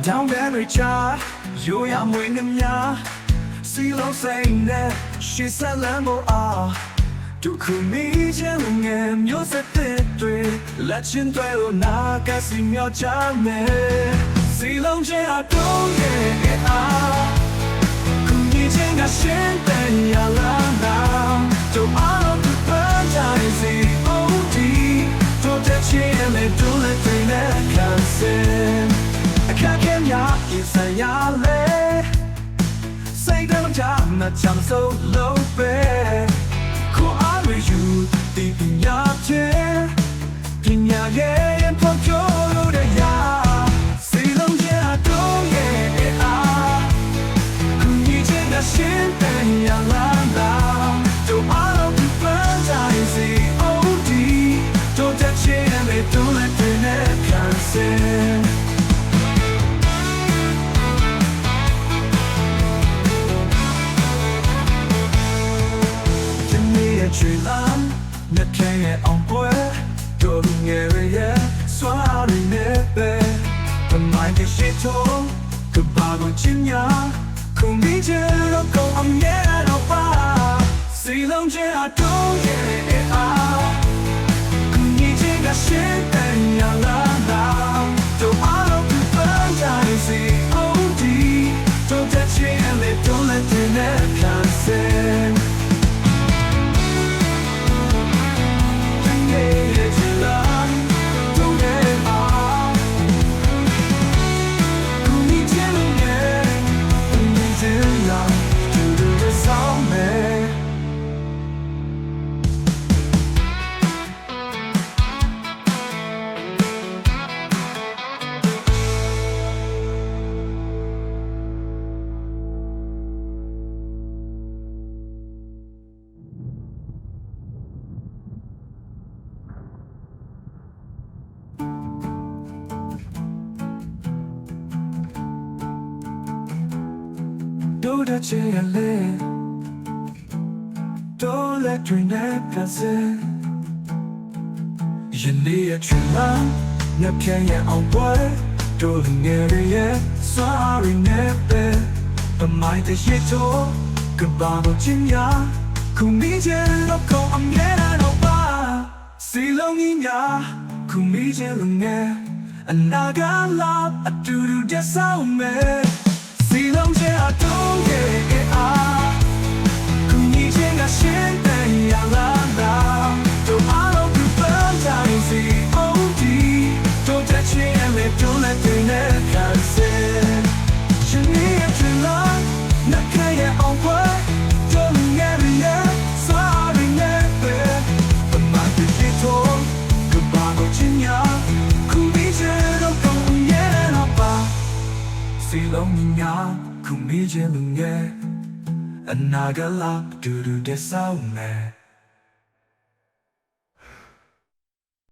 down very char you ya mwe ne mya si lo say ne she said lambo ah ဒုက္ခမီးခြင်းငယ်မျိုးစက်တဲ့တွေလက်ချင်းတွေလို့နာကစီမြောက်ချမယ်စီလုံးချအတုံးရဲ့အားခုညီချ မှာချမ်းဆိုလို့ပဲကိုအားရယူဒီပညာချင်းပညာရဲ့ ရွှေလာနှစ်ခဲရဲ့အောင်ပွဲတို့လူငယ်ရဲ့စွာရင်းနဲ့ပဲတမိုင်းရှိတော့ကဘာကိုချင်ညာခုမိကြတော့ကောင်းအမြဲတော့ပါစီလုံးချင်အတူ တို့တဲ့ချင်လေတို့လက်တွေနဲ့ပြန်စင်ယနေ့အချွေလာညပြည့်ရအောင်ပွဲတို့ငယ်ရဲ့ sorry နဲ့ပဲအမိုင်းတဲ့ရတော့ကဘာလို့ချင်ရခုမိချင်တော့ကောင်းအမြဲတော့ပါစီလုံးကြီးများခုမိချင်လို့ငယ်အနာဂတ်လာအတူတူတည်းဆောင်မယ်စီလုံးချ စီ OD တို့တဲ့ချင်းနဲ့တို့လက်တွေနဲ့ခံစင်ရှင်ရဲ့ချင်လာနက်ခဲရဲ့အောင်ပွဲတို့ငယ်ရည် sorry never but my digital goodbye ကိုချင်ရခုညီချင်းတော့ကောင်းရဲ့တော့ပါစီလုံးညာခုမေးခြင်းလူငယ် အနာဂတ်လာဒူဒူတဲ့ဆောင်မယ်